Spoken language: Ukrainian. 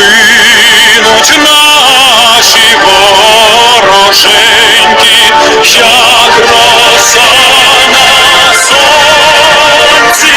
гинуть наші вороженьки, як роса на сонці.